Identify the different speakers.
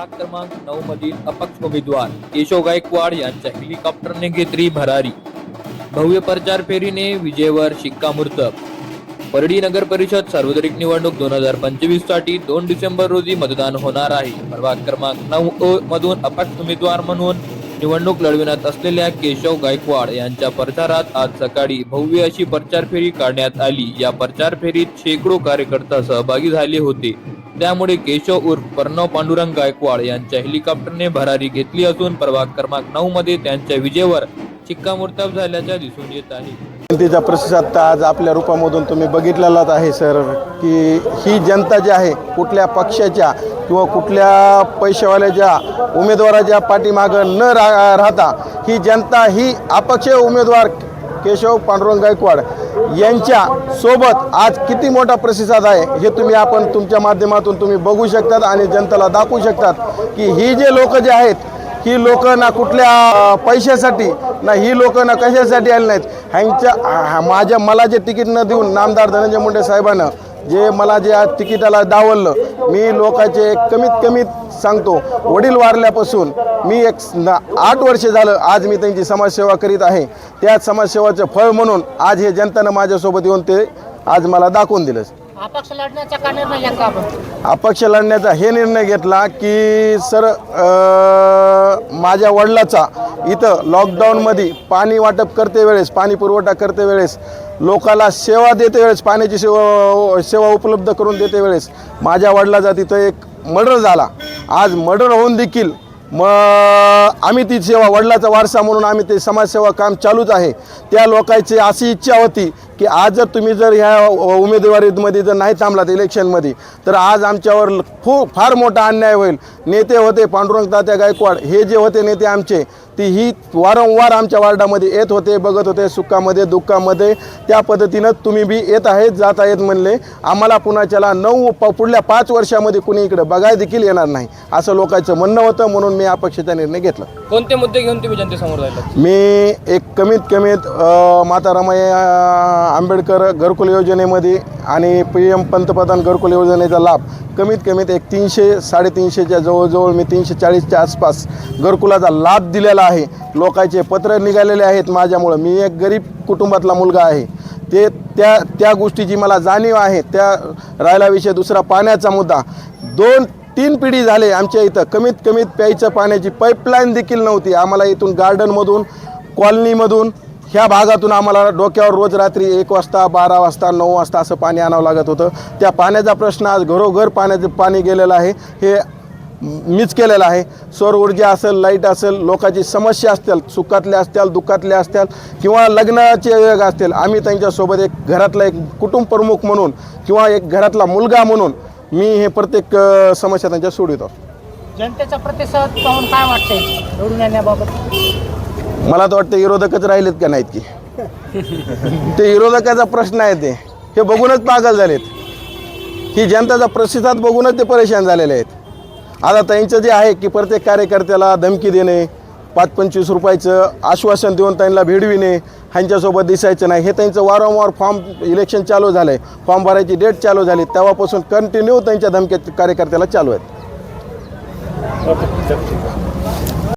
Speaker 1: प्रभाग क्रमांक नऊ मधील अपक्ष उमेदवार केशव गायकवाड यांच्या हेलिकॉप्टरने घेतली भरारी. भव्य प्रचार फेरीने विजेवर शिक्कामोर्तब. परडी नगर परिषद सार्वत्रिक निवडणूक दोन हजार पंचवीससाठी दोन डिसेंबर रोजी मतदान होणार आहे. प्रभाग क्रमांक नऊ अ मधून अपक्ष उमेदवार म्हणून निवडणूक लढविण्यात असलेल्या केशव गायकवाड यांच्या प्रचारात आज सकाळी भव्य अशी प्रचार फेरी काढण्यात आली. या प्रचार फेरीत शेकडो कार्यकर्ता सहभागी झाले होते. त्यामुळे केशव उर्फ प्रणव पांडुरंग गायकवाड यांच्या हेलिकॉप्टरने भरारी घेतली असून प्रभाग क्रमांक नऊ मध्ये त्यांच्या विजेवर शिक्कामोर्तब झाल्याच्या दिसून येत आहे.
Speaker 2: जनतेचा प्रतिसाद तर आज आपल्या रूपामधून तुम्ही बघितलेलाच आहे सर की ही जनता जी आहे कुठल्या पक्षाच्या किंवा कुठल्या पैशावाल्याच्या उमेदवाराच्या पाठीमागं न रा राहता ही जनता ही अपक्ष उमेदवार केशव पांडुरंग गायकवाड यांच्या सोबत आज किती मोठा प्रतिसाद आहे हे तुम्ही आपण तुमच्या माध्यमातून तुम्ही बघू शकतात आणि जनतेला दाखवू शकतात की ही जे लोक जे आहेत ही लोक ना कुठल्या पैशासाठी ना ही लोक ना कशासाठी आली नाहीत. ह्यांच्या माझ्या मला जे तिकीट न देऊन नामदार धनंजय मुंडे साहेबांना जे मला जे आज तिकिटाला डावललं मी लोकांचे कमीत कमीत सांगतो वडील वारल्यापासून मी एक ना- आठ वर्ष झालं आज मी त्यांची समाजसेवा करीत आहे. त्या समाजसेवाचं फळ म्हणून आज हे जनतेनं माझ्यासोबत येऊन ते आज मला दाखवून दिलं.
Speaker 3: अपक्ष लढण्याचा का निर्णय
Speaker 2: अपक्ष लढण्याचा हे निर्णय घेतला की सर अ, माझ्या वडिलाचा इथं लॉकडाऊनमध्ये पाणी वाटप करते वेळेस पाणी पुरवठा करते वेळेस लोकाला सेवा देते वेळेस पाण्याची सेवा सेवा उपलब्ध करून देते वेळेस माझ्या वडिलाचा तिथं एक मर्डर झाला. आज मर्डर होऊन देखील म आम्ही ती सेवा वडिलाचा वारसा म्हणून आम्ही ते समाजसेवा काम चालूच आहे. त्या लोकांची अशी इच्छा होती की आज जर तुम्ही जर ह्या उमेदवारीमध्ये जर नाही थांबलात इलेक्शनमध्ये तर आज आमच्यावर खूप फार मोठा अन्याय होईल. नेते होते पांडुरंग तात्या गायकवाड हे जे होते नेते आमचे ती ही वारंवार आमच्या वार्डामध्ये येत होते बघत होते सुखामध्ये दुःखामध्ये. त्या पद्धतीनं तुम्ही बी येत आहेत जात आहेत म्हणले. आम्हाला पुण्याच्याला नऊ प पुढल्या पाच वर्षामध्ये कुणी इकडे बघाय देखील येणार नाही असं लोकांचं म्हणणं होतं. म्हणून मी अपक्षाचा निर्णय घेतला.
Speaker 1: कोणते मुद्दे घेऊन तुम्ही जनतेसमोर राहिला
Speaker 2: मी एक कमीत कमीत माता आंबेडकर घरकुल योजनेमध्ये आणि पी एम पंतप्रधान घरकुल योजनेचा लाभ कमीत कमीत एक तीनशे साडेतीनशेच्या जवळजवळ मी तीनशे चाळीसच्या आसपास घरकुलाचा लाभ दिलेला आहे. लोकांचे पत्र निघालेले आहेत माझ्यामुळं. मी एक गरीब कुटुंबातला मुलगा आहे. ते त्या त्या गोष्टीची मला जाणीव आहे. त्या राहिला विषय दुसरा पाण्याचा मुद्दा. दोन तीन पिढी झाले आमच्या इथं. कमीत कमीत प्यायच्या पाण्याची पाईपलाईन देखील नव्हती. आम्हाला इथून गार्डनमधून कॉलनीमधून ह्या भागातून आम्हाला डोक्यावर रोज रात्री एक वाजता बारा वाजता नऊ वाजता असं पाणी आणावं लागत होतं. त्या पाण्याचा प्रश्न आज घरोघर पाण्याचं पाणी गेलेलं आहे. हे मीच केलेलं आहे. सौर ऊर्जा असेल लाइट असेल लोकांची समस्या असतील सुखातल्या असतील दुःखातल्या असतील किंवा लग्नाचे वेग असतील आम्ही त्यांच्यासोबत एक घरातला एक कुटुंब प्रमुख म्हणून किंवा एक घरातला मुलगा म्हणून मी हे प्रत्येक समस्या त्यांच्या सोडवितो
Speaker 3: जनतेचा प्रतिसाद पाहून काय वाटतंय? निवडून येण्याबाबत
Speaker 2: मला तर वाटतं विरोधकच राहिलेत का नाहीत की? ते विरोधकाचा प्रश्न आहे ते. हे बघूनच पागल झालेत. ही जनताचा प्रतिसाद बघूनच ते परेशान झालेले आहेत. आता त्यांचं जे आहे की प्रत्येक कार्यकर्त्याला धमकी देणे पाच पंचवीस रुपयाचं आश्वासन देऊन त्यांना भेडविणे ह्यांच्यासोबत दिसायचं नाही. हे त्यांचं वारंवार फॉर्म इलेक्शन चालू झालं आहे फॉर्म भरायची डेट चालू झाली. तेव्हापासून कंटिन्यू त्यांच्या धमक्या कार्यकर्त्याला चालू आहेत.